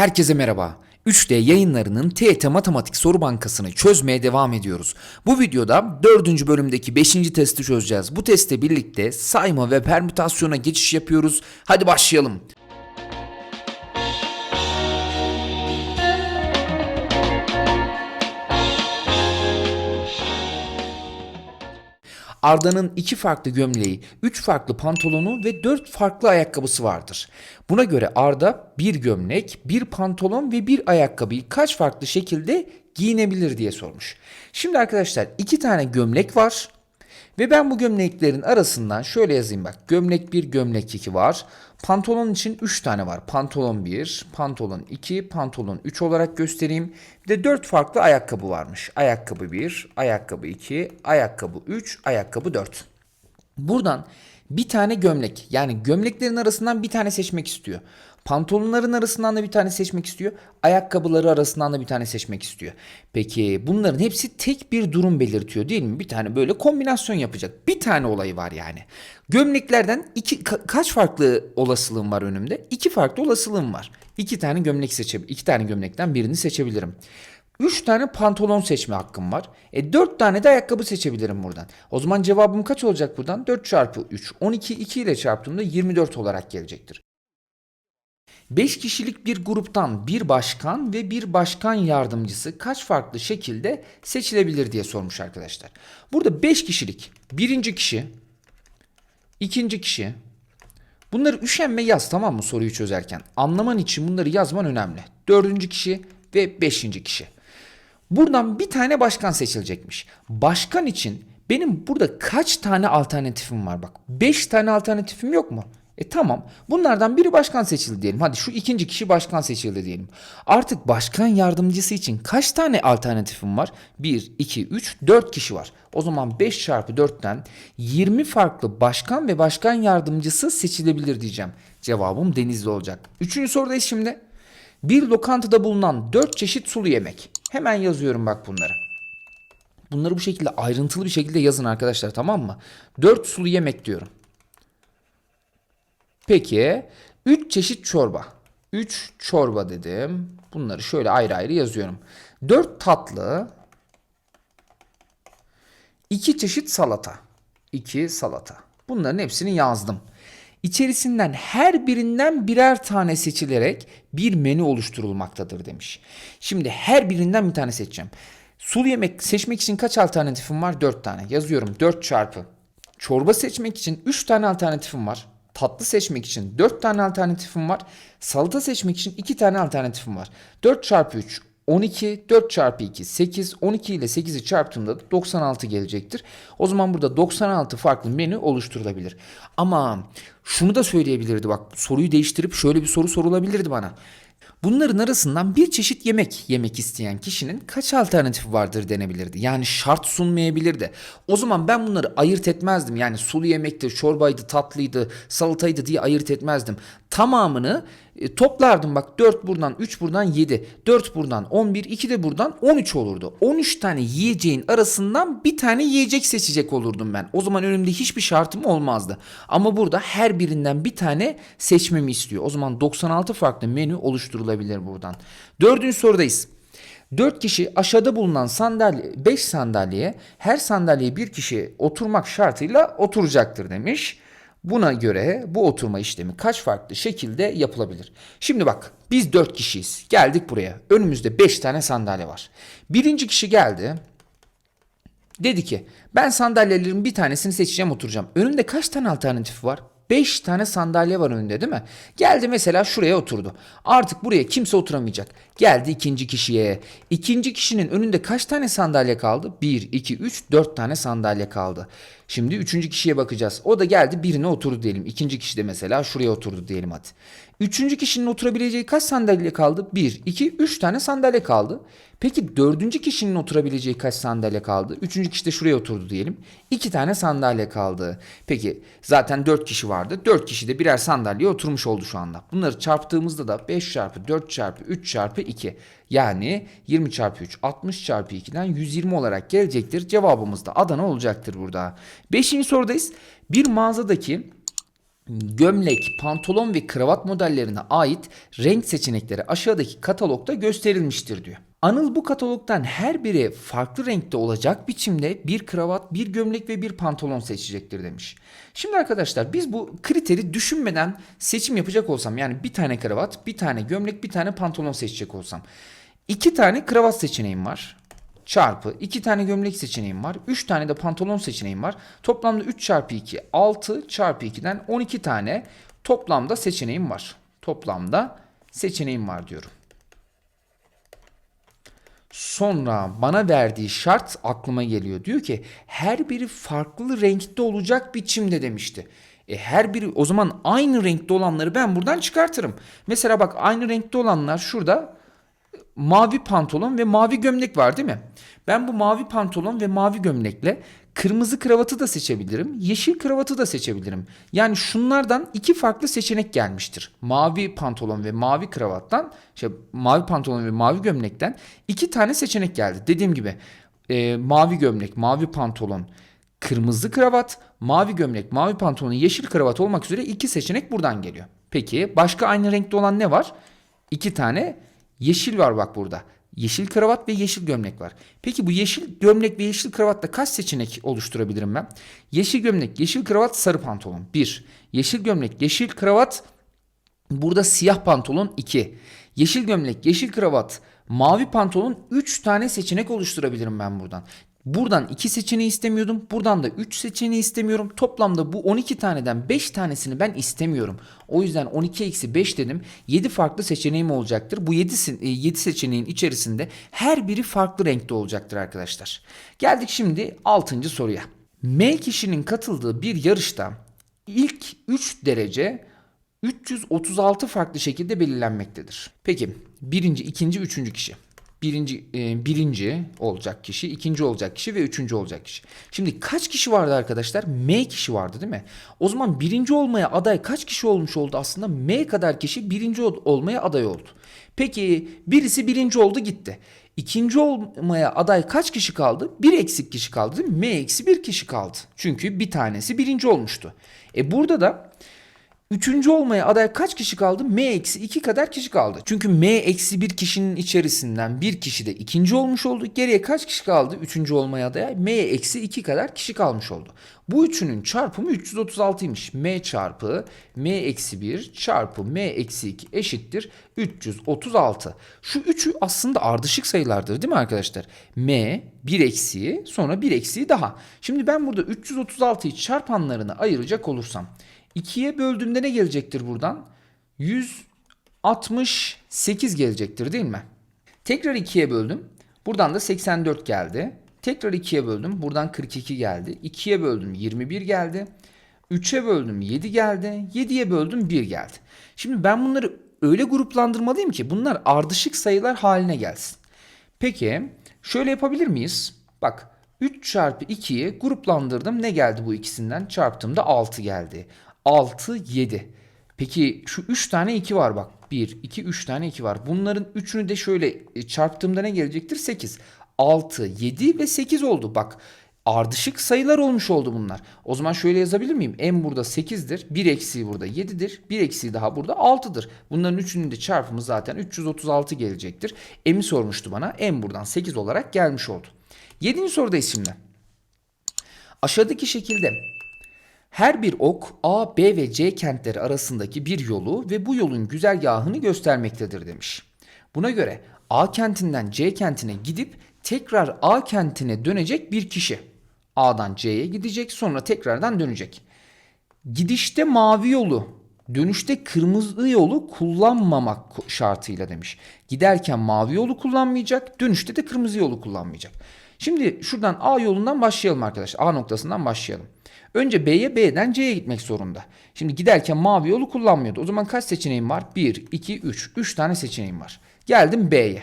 Herkese merhaba. 3D yayınlarının TET Matematik Soru Bankası'nı çözmeye devam ediyoruz. Bu videoda 4. bölümdeki 5. testi çözeceğiz. Bu testte birlikte sayma ve permütasyona geçiş yapıyoruz. Hadi başlayalım. Arda'nın iki farklı gömleği, üç farklı pantolonu ve dört farklı ayakkabısı vardır. Buna göre Arda bir gömlek, bir pantolon ve bir ayakkabıyı kaç farklı şekilde giyinebilir diye sormuş. Şimdi arkadaşlar iki tane gömlek var. Ve ben bu gömleklerin arasından şöyle yazayım bak. Gömlek 1, gömlek 2 var. Pantolon için 3 tane var. Pantolon 1, pantolon 2, pantolon 3 olarak göstereyim. Bir de 4 farklı ayakkabı varmış. Ayakkabı 1, ayakkabı 2, ayakkabı 3, ayakkabı 4. Buradan bir tane gömlek yani gömleklerin arasından bir tane seçmek istiyor. Pantolonların arasından da bir tane seçmek istiyor. Ayakkabıları arasından da bir tane seçmek istiyor. Peki bunların hepsi tek bir durum belirtiyor değil mi? Bir tane böyle kombinasyon yapacak. Bir tane olayı var yani. Gömleklerden iki ka- kaç farklı olasılığım var önümde? İki farklı olasılığım var. İki tane gömlek seçebilirim. iki tane gömlekten birini seçebilirim. 3 tane pantolon seçme hakkım var. E 4 tane de ayakkabı seçebilirim buradan. O zaman cevabım kaç olacak buradan? 4 çarpı 3. 12 2 ile çarptığımda 24 olarak gelecektir. 5 kişilik bir gruptan bir başkan ve bir başkan yardımcısı kaç farklı şekilde seçilebilir diye sormuş arkadaşlar. Burada 5 kişilik birinci kişi, ikinci kişi, bunları üşenme yaz tamam mı soruyu çözerken. Anlaman için bunları yazman önemli. Dördüncü kişi ve beşinci kişi. Buradan bir tane başkan seçilecekmiş. Başkan için benim burada kaç tane alternatifim var bak. 5 tane alternatifim yok mu? E tamam. Bunlardan biri başkan seçildi diyelim. Hadi şu ikinci kişi başkan seçildi diyelim. Artık başkan yardımcısı için kaç tane alternatifim var? 1, 2, 3, 4 kişi var. O zaman 5 çarpı 4'ten 20 farklı başkan ve başkan yardımcısı seçilebilir diyeceğim. Cevabım denizli olacak. Üçüncü sorudayız şimdi. Bir lokantada bulunan 4 çeşit sulu yemek. Hemen yazıyorum bak bunları. Bunları bu şekilde ayrıntılı bir şekilde yazın arkadaşlar tamam mı? 4 sulu yemek diyorum. Peki 3 çeşit çorba. 3 çorba dedim. Bunları şöyle ayrı ayrı yazıyorum. 4 tatlı. 2 çeşit salata. 2 salata. Bunların hepsini yazdım. İçerisinden her birinden birer tane seçilerek bir menü oluşturulmaktadır demiş. Şimdi her birinden bir tane seçeceğim. Sulu yemek seçmek için kaç alternatifim var? 4 tane. Yazıyorum 4 çarpı. Çorba seçmek için 3 tane alternatifim var. Tatlı seçmek için 4 tane alternatifim var. Salata seçmek için 2 tane alternatifim var. 4 çarpı 3 12, 4 çarpı 2 8, 12 ile 8'i çarptığımda da 96 gelecektir. O zaman burada 96 farklı menü oluşturulabilir. Ama şunu da söyleyebilirdi bak soruyu değiştirip şöyle bir soru sorulabilirdi bana. Bunların arasından bir çeşit yemek yemek isteyen kişinin kaç alternatifi vardır denebilirdi. Yani şart sunmayabilirdi. O zaman ben bunları ayırt etmezdim. Yani sulu yemekti, çorbaydı, tatlıydı, salataydı diye ayırt etmezdim. Tamamını e, toplardım bak 4 buradan 3 buradan 7 4 buradan 11 2 de buradan 13 olurdu. 13 tane yiyeceğin arasından bir tane yiyecek seçecek olurdum ben. O zaman önümde hiçbir şartım olmazdı. Ama burada her birinden bir tane seçmemi istiyor. O zaman 96 farklı menü oluşturulabilir buradan. Dördüncü sorudayız. 4 kişi aşağıda bulunan sandalye 5 sandalyeye her sandalyeye bir kişi oturmak şartıyla oturacaktır demiş. Buna göre bu oturma işlemi kaç farklı şekilde yapılabilir? Şimdi bak biz 4 kişiyiz. Geldik buraya. Önümüzde 5 tane sandalye var. Birinci kişi geldi. Dedi ki ben sandalyelerin bir tanesini seçeceğim oturacağım. Önünde kaç tane alternatif var? 5 tane sandalye var önünde değil mi? Geldi mesela şuraya oturdu. Artık buraya kimse oturamayacak. Geldi ikinci kişiye. İkinci kişinin önünde kaç tane sandalye kaldı? 1, 2, 3, 4 tane sandalye kaldı. Şimdi üçüncü kişiye bakacağız. O da geldi birine oturdu diyelim. İkinci kişi de mesela şuraya oturdu diyelim hadi. Üçüncü kişinin oturabileceği kaç sandalye kaldı? 1, 2, 3 tane sandalye kaldı. Peki dördüncü kişinin oturabileceği kaç sandalye kaldı? Üçüncü kişi de şuraya oturdu diyelim. İki tane sandalye kaldı. Peki zaten dört kişi vardı. Dört kişi de birer sandalyeye oturmuş oldu şu anda. Bunları çarptığımızda da 5 çarpı 4 çarpı 3 çarpı 2. Yani 20 çarpı 3 60 çarpı 2'den 120 olarak gelecektir. Cevabımız da Adana olacaktır burada. Beşinci sorudayız. Bir mağazadaki gömlek, pantolon ve kravat modellerine ait renk seçenekleri aşağıdaki katalogda gösterilmiştir diyor. Anıl bu katalogdan her biri farklı renkte olacak biçimde bir kravat, bir gömlek ve bir pantolon seçecektir demiş. Şimdi arkadaşlar biz bu kriteri düşünmeden seçim yapacak olsam yani bir tane kravat, bir tane gömlek, bir tane pantolon seçecek olsam. iki tane kravat seçeneğim var çarpı 2 tane gömlek seçeneğim var. 3 tane de pantolon seçeneğim var. Toplamda 3 çarpı 2 6 çarpı 2'den 12 tane toplamda seçeneğim var. Toplamda seçeneğim var diyorum. Sonra bana verdiği şart aklıma geliyor. Diyor ki her biri farklı renkte olacak biçimde demişti. E her biri o zaman aynı renkte olanları ben buradan çıkartırım. Mesela bak aynı renkte olanlar şurada mavi pantolon ve mavi gömlek var değil mi? Ben bu mavi pantolon ve mavi gömlekle kırmızı kravatı da seçebilirim. Yeşil kravatı da seçebilirim. Yani şunlardan iki farklı seçenek gelmiştir. Mavi pantolon ve mavi kravattan, şey, mavi pantolon ve mavi gömlekten iki tane seçenek geldi. Dediğim gibi e, mavi gömlek, mavi pantolon, kırmızı kravat, mavi gömlek, mavi pantolon, yeşil kravat olmak üzere iki seçenek buradan geliyor. Peki başka aynı renkte olan ne var? İki tane Yeşil var bak burada. Yeşil kravat ve yeşil gömlek var. Peki bu yeşil gömlek ve yeşil kravatta kaç seçenek oluşturabilirim ben? Yeşil gömlek, yeşil kravat, sarı pantolon. 1. Yeşil gömlek, yeşil kravat, burada siyah pantolon 2. Yeşil gömlek, yeşil kravat, mavi pantolon 3 tane seçenek oluşturabilirim ben buradan. Buradan 2 seçeneği istemiyordum. Buradan da 3 seçeneği istemiyorum. Toplamda bu 12 taneden 5 tanesini ben istemiyorum. O yüzden 12 eksi 5 dedim. 7 farklı seçeneğim olacaktır. Bu 7, 7 seçeneğin içerisinde her biri farklı renkte olacaktır arkadaşlar. Geldik şimdi 6. soruya. M kişinin katıldığı bir yarışta ilk 3 derece 336 farklı şekilde belirlenmektedir. Peki birinci, ikinci, üçüncü kişi birinci e, birinci olacak kişi, ikinci olacak kişi ve üçüncü olacak kişi. Şimdi kaç kişi vardı arkadaşlar? M kişi vardı değil mi? O zaman birinci olmaya aday kaç kişi olmuş oldu aslında? M kadar kişi birinci ol- olmaya aday oldu. Peki birisi birinci oldu gitti. İkinci olmaya aday kaç kişi kaldı? Bir eksik kişi kaldı değil mi? M eksi bir kişi kaldı. Çünkü bir tanesi birinci olmuştu. E burada da Üçüncü olmaya aday kaç kişi kaldı? M eksi 2 kadar kişi kaldı. Çünkü M eksi 1 kişinin içerisinden bir kişi de ikinci olmuş oldu. Geriye kaç kişi kaldı? Üçüncü olmaya aday M eksi 2 kadar kişi kalmış oldu. Bu üçünün çarpımı 336'ymış. M çarpı M eksi 1 çarpı M eksi 2 eşittir 336. Şu üçü aslında ardışık sayılardır değil mi arkadaşlar? M 1 eksiği sonra 1 eksiği daha. Şimdi ben burada 336'yı çarpanlarını ayıracak olursam 2'ye böldüğümde ne gelecektir buradan? 168 gelecektir değil mi? Tekrar 2'ye böldüm. Buradan da 84 geldi. Tekrar 2'ye böldüm. Buradan 42 geldi. 2'ye böldüm 21 geldi. 3'e böldüm 7 geldi. 7'ye böldüm 1 geldi. Şimdi ben bunları öyle gruplandırmalıyım ki bunlar ardışık sayılar haline gelsin. Peki şöyle yapabilir miyiz? Bak 3 çarpı 2'yi gruplandırdım. Ne geldi bu ikisinden? Çarptığımda 6 geldi. 6, 7. Peki şu 3 tane 2 var bak. 1, 2, 3 tane 2 var. Bunların 3'ünü de şöyle e, çarptığımda ne gelecektir? 8. 6, 7 ve 8 oldu. Bak ardışık sayılar olmuş oldu bunlar. O zaman şöyle yazabilir miyim? M burada 8'dir. 1 eksiği burada 7'dir. 1 eksiği daha burada 6'dır. Bunların üçünün de çarpımı zaten 336 gelecektir. M'i sormuştu bana. M buradan 8 olarak gelmiş oldu. 7. sorudayız şimdi. Aşağıdaki şekilde her bir ok A, B ve C kentleri arasındaki bir yolu ve bu yolun güzergahını göstermektedir demiş. Buna göre A kentinden C kentine gidip tekrar A kentine dönecek bir kişi. A'dan C'ye gidecek sonra tekrardan dönecek. Gidişte mavi yolu, dönüşte kırmızı yolu kullanmamak şartıyla demiş. Giderken mavi yolu kullanmayacak, dönüşte de kırmızı yolu kullanmayacak. Şimdi şuradan A yolundan başlayalım arkadaşlar. A noktasından başlayalım. Önce B'ye B'den C'ye gitmek zorunda. Şimdi giderken mavi yolu kullanmıyordu. O zaman kaç seçeneğim var? 1, 2, 3. 3 tane seçeneğim var. Geldim B'ye.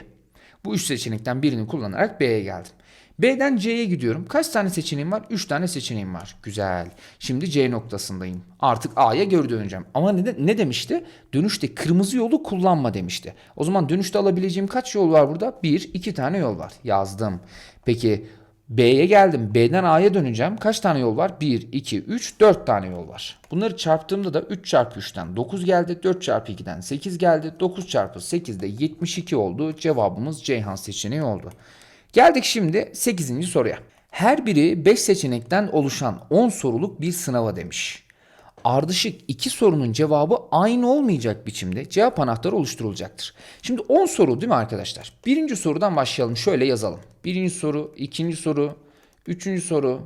Bu 3 seçenekten birini kullanarak B'ye geldim. B'den C'ye gidiyorum. Kaç tane seçeneğim var? 3 tane seçeneğim var. Güzel. Şimdi C noktasındayım. Artık A'ya geri döneceğim. Ama ne, de, ne demişti? Dönüşte kırmızı yolu kullanma demişti. O zaman dönüşte alabileceğim kaç yol var burada? 1, 2 tane yol var. Yazdım. Peki B'ye geldim. B'den A'ya döneceğim. Kaç tane yol var? 1, 2, 3, 4 tane yol var. Bunları çarptığımda da 3 çarpı 3'ten 9 geldi. 4 çarpı 2'den 8 geldi. 9 çarpı 8 de 72 oldu. Cevabımız Ceyhan seçeneği oldu. Geldik şimdi 8. soruya. Her biri 5 seçenekten oluşan 10 soruluk bir sınava demiş. Ardışık iki sorunun cevabı aynı olmayacak biçimde cevap anahtarı oluşturulacaktır. Şimdi 10 soru değil mi arkadaşlar? Birinci sorudan başlayalım. Şöyle yazalım. Birinci soru, ikinci soru, üçüncü soru,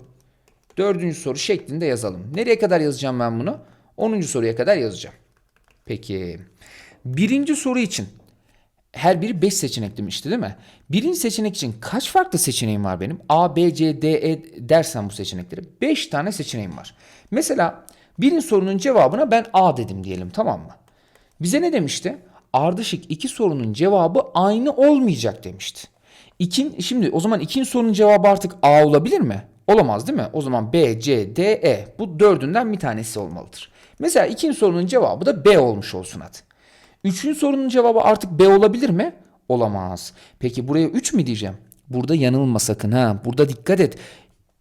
dördüncü soru şeklinde yazalım. Nereye kadar yazacağım ben bunu? 10. soruya kadar yazacağım. Peki. Birinci soru için her biri 5 seçenek demişti değil mi? Birinci seçenek için kaç farklı seçeneğim var benim? A, B, C, D, E dersen bu seçenekleri 5 tane seçeneğim var. Mesela birinci sorunun cevabına ben A dedim diyelim tamam mı? Bize ne demişti? Ardışık iki sorunun cevabı aynı olmayacak demişti. İkin, şimdi o zaman ikinci sorunun cevabı artık A olabilir mi? Olamaz değil mi? O zaman B, C, D, E. Bu dördünden bir tanesi olmalıdır. Mesela ikinci sorunun cevabı da B olmuş olsun hadi. Üçüncü sorunun cevabı artık B olabilir mi? Olamaz. Peki buraya 3 mü diyeceğim? Burada yanılma sakın ha. Burada dikkat et.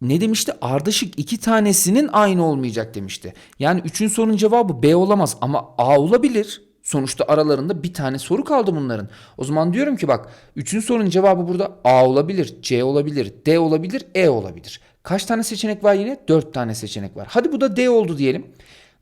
Ne demişti? Ardışık iki tanesinin aynı olmayacak demişti. Yani üçüncü sorunun cevabı B olamaz ama A olabilir. Sonuçta aralarında bir tane soru kaldı bunların. O zaman diyorum ki bak üçüncü sorunun cevabı burada A olabilir, C olabilir, D olabilir, E olabilir. Kaç tane seçenek var yine? Dört tane seçenek var. Hadi bu da D oldu diyelim.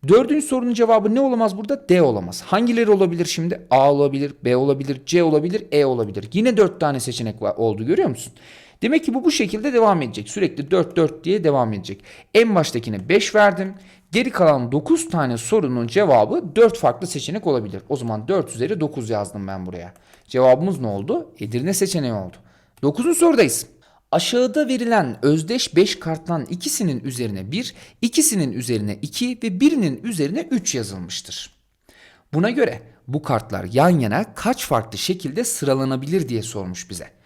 Dördüncü sorunun cevabı ne olamaz burada? D olamaz. Hangileri olabilir şimdi? A olabilir, B olabilir, C olabilir, E olabilir. Yine dört tane seçenek var, oldu görüyor musun? Demek ki bu bu şekilde devam edecek. Sürekli 4 4 diye devam edecek. En baştakine 5 verdim. Geri kalan 9 tane sorunun cevabı 4 farklı seçenek olabilir. O zaman 4 üzeri 9 yazdım ben buraya. Cevabımız ne oldu? Edirne seçeneği oldu. 9. sorudayız. Aşağıda verilen özdeş 5 karttan ikisinin üzerine 1, ikisinin üzerine 2 ve birinin üzerine 3 yazılmıştır. Buna göre bu kartlar yan yana kaç farklı şekilde sıralanabilir diye sormuş bize.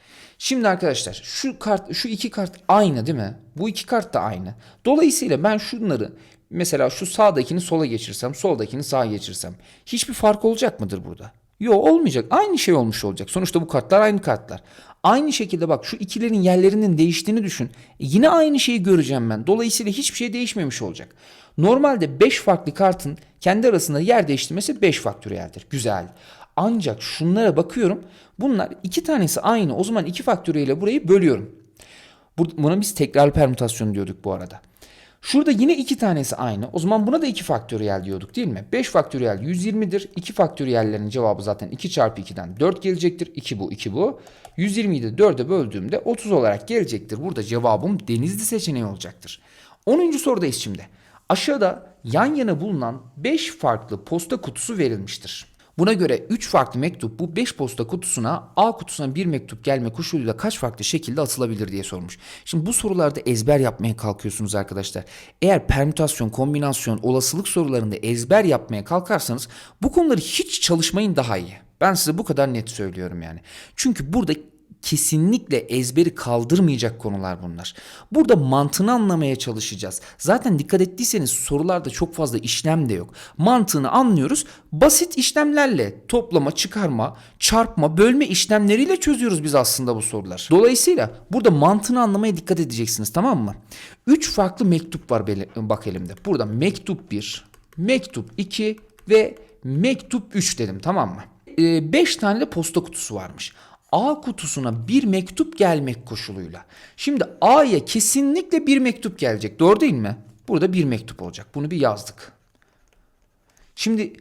Şimdi arkadaşlar şu kart şu iki kart aynı değil mi? Bu iki kart da aynı. Dolayısıyla ben şunları mesela şu sağdakini sola geçirsem, soldakini sağa geçirsem hiçbir fark olacak mıdır burada? Yok olmayacak. Aynı şey olmuş olacak. Sonuçta bu kartlar aynı kartlar. Aynı şekilde bak şu ikilerin yerlerinin değiştiğini düşün. E yine aynı şeyi göreceğim ben. Dolayısıyla hiçbir şey değişmemiş olacak. Normalde 5 farklı kartın kendi arasında yer değiştirmesi 5 faktöriyeldir. Güzel. Ancak şunlara bakıyorum. Bunlar iki tanesi aynı. O zaman iki faktöriyle burayı bölüyorum. Buna biz tekrar permütasyon diyorduk bu arada. Şurada yine iki tanesi aynı. O zaman buna da 2 faktöriyel diyorduk değil mi? 5 faktöriyel 120'dir. 2 faktöriyellerin cevabı zaten 2 çarpı 2'den 4 gelecektir. 2 bu 2 bu. 120'yi de 4'e böldüğümde 30 olarak gelecektir. Burada cevabım denizli seçeneği olacaktır. 10. sorudayız şimdi. Aşağıda yan yana bulunan 5 farklı posta kutusu verilmiştir. Buna göre 3 farklı mektup bu 5 posta kutusuna A kutusuna bir mektup gelme koşuluyla kaç farklı şekilde atılabilir diye sormuş. Şimdi bu sorularda ezber yapmaya kalkıyorsunuz arkadaşlar. Eğer permütasyon, kombinasyon, olasılık sorularında ezber yapmaya kalkarsanız bu konuları hiç çalışmayın daha iyi. Ben size bu kadar net söylüyorum yani. Çünkü burada kesinlikle ezberi kaldırmayacak konular bunlar. Burada mantığını anlamaya çalışacağız. Zaten dikkat ettiyseniz sorularda çok fazla işlem de yok. Mantığını anlıyoruz. Basit işlemlerle toplama, çıkarma, çarpma, bölme işlemleriyle çözüyoruz biz aslında bu sorular. Dolayısıyla burada mantığını anlamaya dikkat edeceksiniz tamam mı? 3 farklı mektup var bak elimde. Burada mektup 1, mektup 2 ve mektup 3 dedim tamam mı? 5 tane de posta kutusu varmış. A kutusuna bir mektup gelmek koşuluyla. Şimdi A'ya kesinlikle bir mektup gelecek. Doğru değil mi? Burada bir mektup olacak. Bunu bir yazdık. Şimdi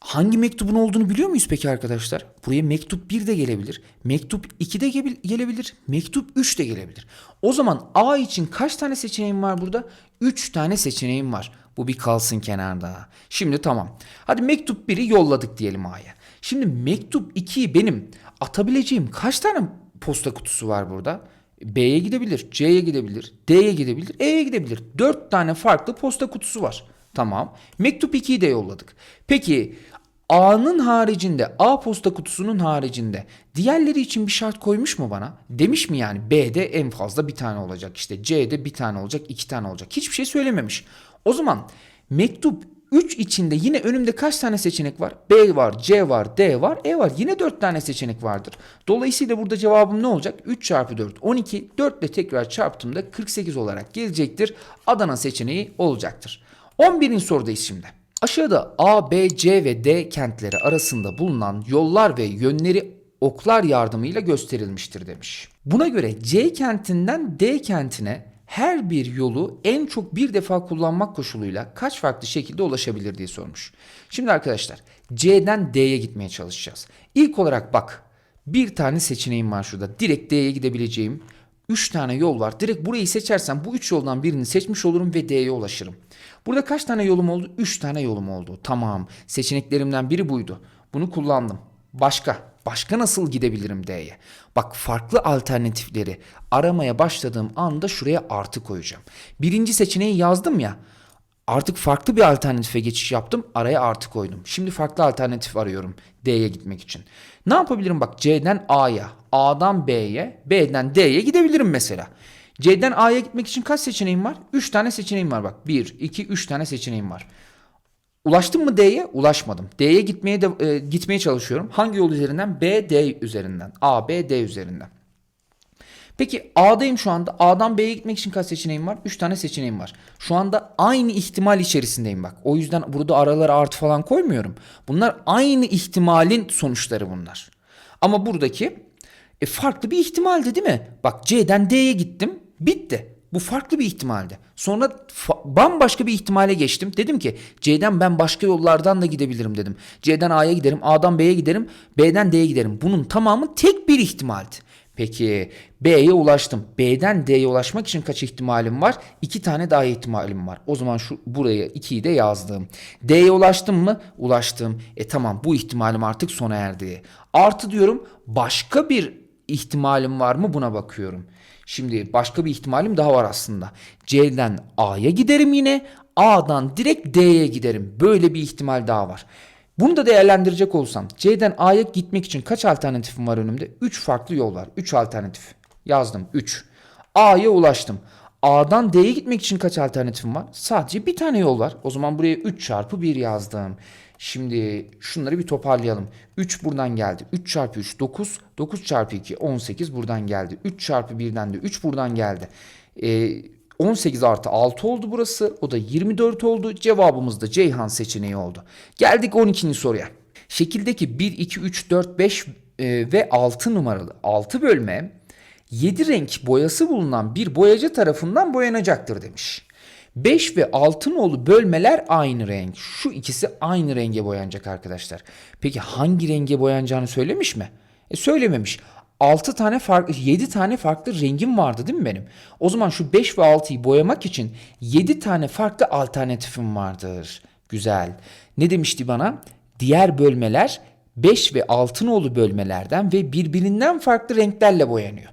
hangi mektubun olduğunu biliyor muyuz peki arkadaşlar? Buraya mektup 1 de gelebilir. Mektup 2 de gelebilir. Mektup 3 de gelebilir. O zaman A için kaç tane seçeneğim var burada? 3 tane seçeneğim var. Bu bir kalsın kenarda. Şimdi tamam. Hadi mektup 1'i yolladık diyelim A'ya. Şimdi mektup 2'yi benim atabileceğim kaç tane posta kutusu var burada? B'ye gidebilir, C'ye gidebilir, D'ye gidebilir, E'ye gidebilir. 4 tane farklı posta kutusu var. Tamam. Mektup 2'yi de yolladık. Peki A'nın haricinde, A posta kutusunun haricinde diğerleri için bir şart koymuş mu bana? Demiş mi yani B'de en fazla bir tane olacak, işte C'de bir tane olacak, iki tane olacak. Hiçbir şey söylememiş. O zaman mektup 3 içinde yine önümde kaç tane seçenek var? B var, C var, D var, E var. Yine 4 tane seçenek vardır. Dolayısıyla burada cevabım ne olacak? 3 çarpı 4 12. 4 ile tekrar çarptığımda 48 olarak gelecektir. Adana seçeneği olacaktır. 11. sorudayız şimdi. Aşağıda A, B, C ve D kentleri arasında bulunan yollar ve yönleri oklar yardımıyla gösterilmiştir demiş. Buna göre C kentinden D kentine her bir yolu en çok bir defa kullanmak koşuluyla kaç farklı şekilde ulaşabilir diye sormuş. Şimdi arkadaşlar C'den D'ye gitmeye çalışacağız. İlk olarak bak bir tane seçeneğim var şurada. Direkt D'ye gidebileceğim 3 tane yol var. Direkt burayı seçersem bu 3 yoldan birini seçmiş olurum ve D'ye ulaşırım. Burada kaç tane yolum oldu? 3 tane yolum oldu. Tamam. Seçeneklerimden biri buydu. Bunu kullandım. Başka. Başka nasıl gidebilirim D'ye? Bak farklı alternatifleri aramaya başladığım anda şuraya artı koyacağım. Birinci seçeneği yazdım ya. Artık farklı bir alternatife geçiş yaptım. Araya artı koydum. Şimdi farklı alternatif arıyorum D'ye gitmek için. Ne yapabilirim bak C'den A'ya, A'dan B'ye, B'den D'ye gidebilirim mesela. C'den A'ya gitmek için kaç seçeneğim var? 3 tane seçeneğim var bak. 1, 2, 3 tane seçeneğim var. Ulaştım mı D'ye? Ulaşmadım. D'ye gitmeye de e, gitmeye çalışıyorum. Hangi yol üzerinden? B, D üzerinden. A, B, D üzerinden. Peki A'dayım şu anda. A'dan B'ye gitmek için kaç seçeneğim var? 3 tane seçeneğim var. Şu anda aynı ihtimal içerisindeyim bak. O yüzden burada aralara artı falan koymuyorum. Bunlar aynı ihtimalin sonuçları bunlar. Ama buradaki e, farklı bir ihtimaldi değil mi? Bak C'den D'ye gittim. Bitti. Bu farklı bir ihtimaldi. Sonra bambaşka bir ihtimale geçtim. Dedim ki C'den ben başka yollardan da gidebilirim dedim. C'den A'ya giderim, A'dan B'ye giderim, B'den D'ye giderim. Bunun tamamı tek bir ihtimaldi. Peki B'ye ulaştım. B'den D'ye ulaşmak için kaç ihtimalim var? İki tane daha ihtimalim var. O zaman şu buraya ikiyi de yazdım. D'ye ulaştım mı? Ulaştım. E tamam bu ihtimalim artık sona erdi. Artı diyorum başka bir ihtimalim var mı buna bakıyorum. Şimdi başka bir ihtimalim daha var aslında. C'den A'ya giderim yine. A'dan direkt D'ye giderim. Böyle bir ihtimal daha var. Bunu da değerlendirecek olsam C'den A'ya gitmek için kaç alternatifim var önümde? 3 farklı yol var. 3 alternatif. Yazdım 3. A'ya ulaştım. A'dan D'ye gitmek için kaç alternatifim var? Sadece bir tane yol var. O zaman buraya 3 çarpı 1 yazdım. Şimdi şunları bir toparlayalım. 3 buradan geldi. 3 çarpı 3 9. 9 çarpı 2 18 buradan geldi. 3 çarpı 1'den de 3 buradan geldi. Ee, 18 artı 6 oldu burası. O da 24 oldu. Cevabımız da Ceyhan seçeneği oldu. Geldik 12. soruya. Şekildeki 1, 2, 3, 4, 5 e, ve 6 numaralı 6 bölme 7 renk boyası bulunan bir boyacı tarafından boyanacaktır demiş. 5 ve 6 nolu bölmeler aynı renk. Şu ikisi aynı renge boyanacak arkadaşlar. Peki hangi renge boyanacağını söylemiş mi? E söylememiş. 6 tane farklı 7 tane farklı rengim vardı değil mi benim? O zaman şu 5 ve 6'yı boyamak için 7 tane farklı alternatifim vardır. Güzel. Ne demişti bana? Diğer bölmeler 5 ve 6 nolu bölmelerden ve birbirinden farklı renklerle boyanıyor.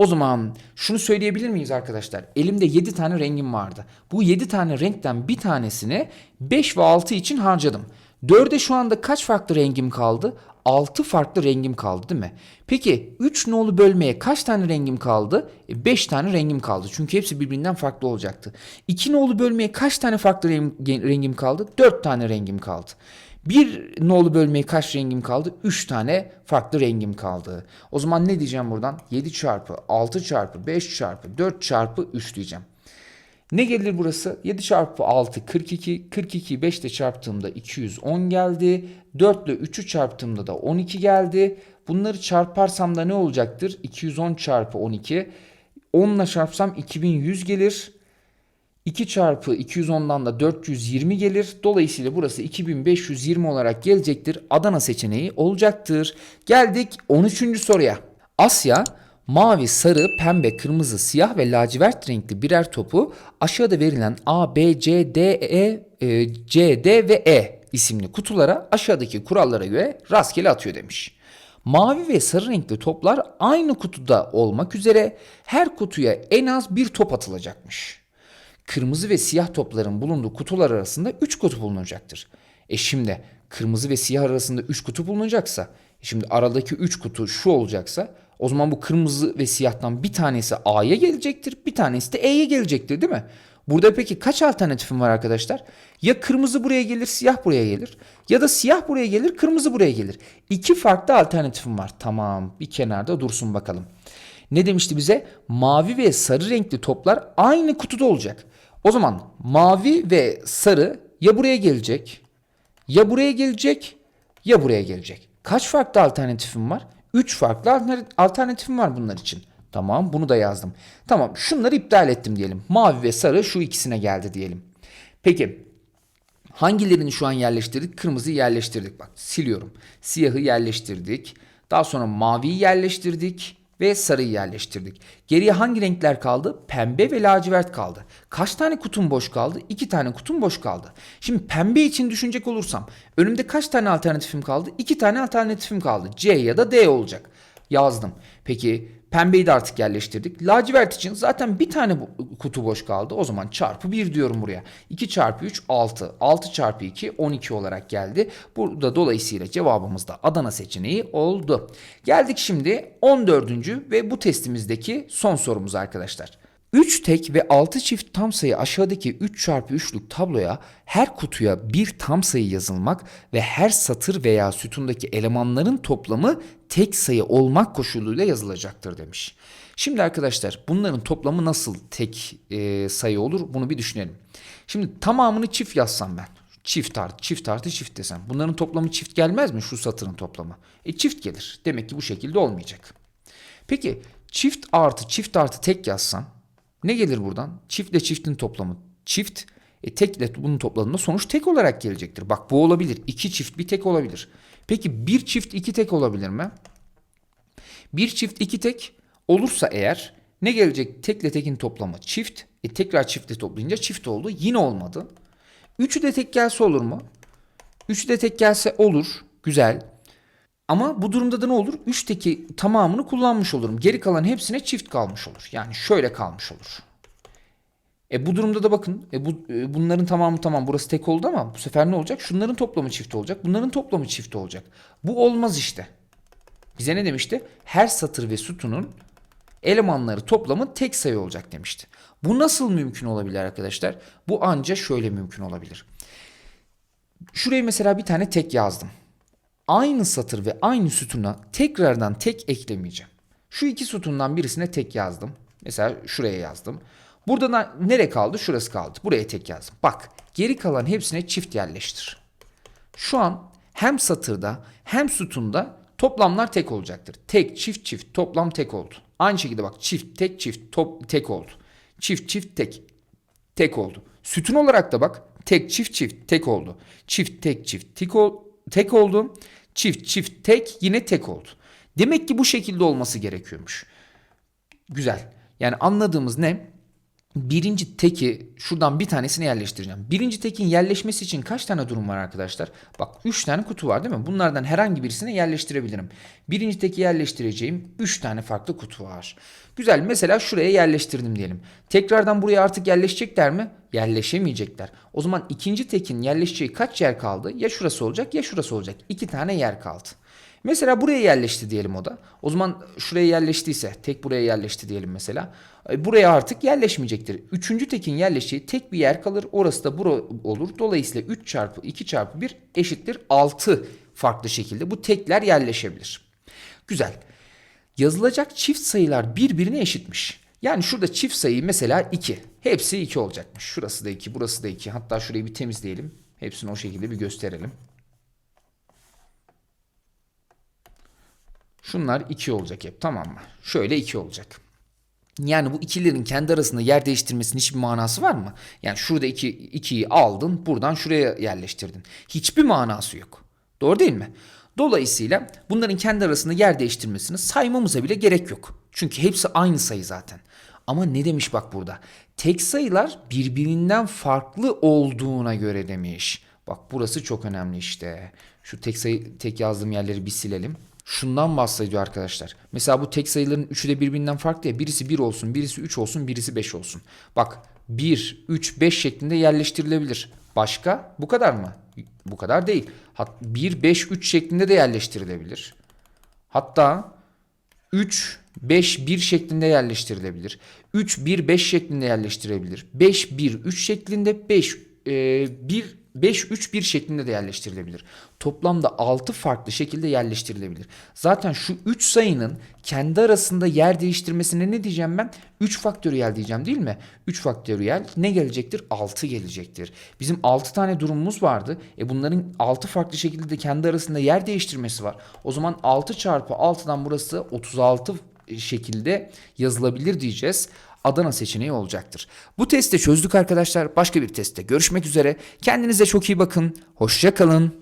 O zaman şunu söyleyebilir miyiz arkadaşlar? Elimde 7 tane rengim vardı. Bu 7 tane renkten bir tanesini 5 ve 6 için harcadım. 4'e şu anda kaç farklı rengim kaldı? 6 farklı rengim kaldı değil mi? Peki 3 nolu bölmeye kaç tane rengim kaldı? 5 tane rengim kaldı. Çünkü hepsi birbirinden farklı olacaktı. 2 nolu bölmeye kaç tane farklı rengim kaldı? 4 tane rengim kaldı. Bir nolu bölmeye kaç rengim kaldı? 3 tane farklı rengim kaldı. O zaman ne diyeceğim buradan? 7 çarpı 6 çarpı 5 çarpı 4 çarpı 3 diyeceğim. Ne gelir burası? 7 çarpı 6 42. 42'yi 5 ile çarptığımda 210 geldi. 4 ile 3'ü çarptığımda da 12 geldi. Bunları çarparsam da ne olacaktır? 210 çarpı 12. 10 ile çarpsam 2100 gelir. 2 çarpı 210'dan da 420 gelir. Dolayısıyla burası 2520 olarak gelecektir. Adana seçeneği olacaktır. Geldik 13. soruya. Asya mavi, sarı, pembe, kırmızı, siyah ve lacivert renkli birer topu aşağıda verilen A, B, C, D, E, e, C, D ve E isimli kutulara aşağıdaki kurallara göre rastgele atıyor demiş. Mavi ve sarı renkli toplar aynı kutuda olmak üzere her kutuya en az bir top atılacakmış kırmızı ve siyah topların bulunduğu kutular arasında 3 kutu bulunacaktır. E şimdi kırmızı ve siyah arasında 3 kutu bulunacaksa, şimdi aradaki 3 kutu şu olacaksa O zaman bu kırmızı ve siyahtan bir tanesi A'ya gelecektir, bir tanesi de E'ye gelecektir değil mi? Burada peki kaç alternatifim var arkadaşlar? Ya kırmızı buraya gelir, siyah buraya gelir. Ya da siyah buraya gelir, kırmızı buraya gelir. İki farklı alternatifim var. Tamam bir kenarda dursun bakalım. Ne demişti bize? Mavi ve sarı renkli toplar aynı kutuda olacak. O zaman mavi ve sarı ya buraya gelecek, ya buraya gelecek, ya buraya gelecek. Kaç farklı alternatifim var? 3 farklı alterna- alternatifim var bunlar için. Tamam bunu da yazdım. Tamam şunları iptal ettim diyelim. Mavi ve sarı şu ikisine geldi diyelim. Peki hangilerini şu an yerleştirdik? Kırmızıyı yerleştirdik. Bak siliyorum. Siyahı yerleştirdik. Daha sonra maviyi yerleştirdik ve sarıyı yerleştirdik. Geriye hangi renkler kaldı? Pembe ve lacivert kaldı. Kaç tane kutum boş kaldı? İki tane kutum boş kaldı. Şimdi pembe için düşünecek olursam önümde kaç tane alternatifim kaldı? İki tane alternatifim kaldı. C ya da D olacak. Yazdım. Peki pembeyi de artık yerleştirdik. Lacivert için zaten bir tane kutu boş kaldı. O zaman çarpı 1 diyorum buraya. 2 çarpı 3 6. 6 çarpı 2 12 olarak geldi. Burada dolayısıyla cevabımız da Adana seçeneği oldu. Geldik şimdi 14. ve bu testimizdeki son sorumuz arkadaşlar. 3 tek ve 6 çift tam sayı aşağıdaki 3 çarpı 3'lük tabloya her kutuya bir tam sayı yazılmak ve her satır veya sütundaki elemanların toplamı tek sayı olmak koşuluyla yazılacaktır demiş. Şimdi arkadaşlar bunların toplamı nasıl tek e, sayı olur bunu bir düşünelim. Şimdi tamamını çift yazsam ben. Çift artı çift artı çift desem. Bunların toplamı çift gelmez mi şu satırın toplamı? E çift gelir. Demek ki bu şekilde olmayacak. Peki çift artı çift artı tek yazsam ne gelir buradan? Çiftle çiftin toplamı çift. E tekle bunun topladığında sonuç tek olarak gelecektir. Bak bu olabilir. İki çift bir tek olabilir. Peki bir çift iki tek olabilir mi? Bir çift iki tek olursa eğer ne gelecek? Tekle tekin toplamı çift. E tekrar çiftle toplayınca çift oldu. Yine olmadı. Üçü de tek gelse olur mu? Üçü de tek gelse olur. Güzel. Ama bu durumda da ne olur? 3 teki tamamını kullanmış olurum. Geri kalan hepsine çift kalmış olur. Yani şöyle kalmış olur. E bu durumda da bakın e bu e, bunların tamamı tamam burası tek oldu ama bu sefer ne olacak? Şunların toplamı çift olacak. Bunların toplamı çift olacak. Bu olmaz işte. Bize ne demişti? Her satır ve sütunun elemanları toplamı tek sayı olacak demişti. Bu nasıl mümkün olabilir arkadaşlar? Bu anca şöyle mümkün olabilir. Şuraya mesela bir tane tek yazdım aynı satır ve aynı sütuna tekrardan tek eklemeyeceğim. Şu iki sütundan birisine tek yazdım. Mesela şuraya yazdım. Burada da nere kaldı? Şurası kaldı. Buraya tek yazdım. Bak geri kalan hepsine çift yerleştir. Şu an hem satırda hem sütunda toplamlar tek olacaktır. Tek, çift, çift, toplam tek oldu. Aynı şekilde bak çift, tek, çift, top, tek oldu. Çift, çift, tek, tek oldu. Sütun olarak da bak tek, çift, çift, tek oldu. Çift, tek, çift, tek, ol, tek oldu. Çift, çift, tek yine tek oldu. Demek ki bu şekilde olması gerekiyormuş. Güzel. Yani anladığımız ne? Birinci teki şuradan bir tanesini yerleştireceğim. Birinci tekin yerleşmesi için kaç tane durum var arkadaşlar? Bak 3 tane kutu var değil mi? Bunlardan herhangi birisine yerleştirebilirim. Birinci teki yerleştireceğim 3 tane farklı kutu var. Güzel mesela şuraya yerleştirdim diyelim. Tekrardan buraya artık yerleşecekler mi? Yerleşemeyecekler. O zaman ikinci tekin yerleşeceği kaç yer kaldı? Ya şurası olacak ya şurası olacak. 2 tane yer kaldı. Mesela buraya yerleşti diyelim o da. O zaman şuraya yerleştiyse tek buraya yerleşti diyelim mesela. E, Buraya artık yerleşmeyecektir. Üçüncü tekin yerleştiği tek bir yer kalır. Orası da bura olur. Dolayısıyla 3 çarpı 2 çarpı 1 eşittir 6 farklı şekilde. Bu tekler yerleşebilir. Güzel. Yazılacak çift sayılar birbirine eşitmiş. Yani şurada çift sayı mesela 2. Hepsi 2 olacakmış. Şurası da 2, burası da 2. Hatta şurayı bir temizleyelim. Hepsini o şekilde bir gösterelim. Şunlar 2 olacak hep tamam mı? Şöyle 2 olacak. Yani bu ikilerin kendi arasında yer değiştirmesinin hiçbir manası var mı? Yani şurada 2 iki, 2'yi aldın, buradan şuraya yerleştirdin. Hiçbir manası yok. Doğru değil mi? Dolayısıyla bunların kendi arasında yer değiştirmesini saymamıza bile gerek yok. Çünkü hepsi aynı sayı zaten. Ama ne demiş bak burada? Tek sayılar birbirinden farklı olduğuna göre demiş. Bak burası çok önemli işte. Şu tek sayı tek yazdığım yerleri bir silelim. Şundan bahsediyor arkadaşlar. Mesela bu tek sayıların üçü de birbirinden farklı ya. Birisi 1 olsun, birisi 3 olsun, birisi 5 olsun. Bak 1, 3, 5 şeklinde yerleştirilebilir. Başka? Bu kadar mı? Bu kadar değil. Hat 1, 5, 3 şeklinde de yerleştirilebilir. Hatta 3 5 1 şeklinde yerleştirilebilir. 3 1 5 şeklinde yerleştirilebilir. 5 1 3 şeklinde 5 1 5 3 1 şeklinde de yerleştirilebilir. Toplamda 6 farklı şekilde yerleştirilebilir. Zaten şu 3 sayının kendi arasında yer değiştirmesine ne diyeceğim ben? 3 faktöriyel diyeceğim değil mi? 3 faktöriyel ne gelecektir? 6 gelecektir. Bizim 6 tane durumumuz vardı. E bunların 6 farklı şekilde de kendi arasında yer değiştirmesi var. O zaman 6 çarpı 6'dan burası 36 şekilde yazılabilir diyeceğiz. Adana seçeneği olacaktır. Bu testi çözdük arkadaşlar. Başka bir testte görüşmek üzere. Kendinize çok iyi bakın. Hoşça kalın.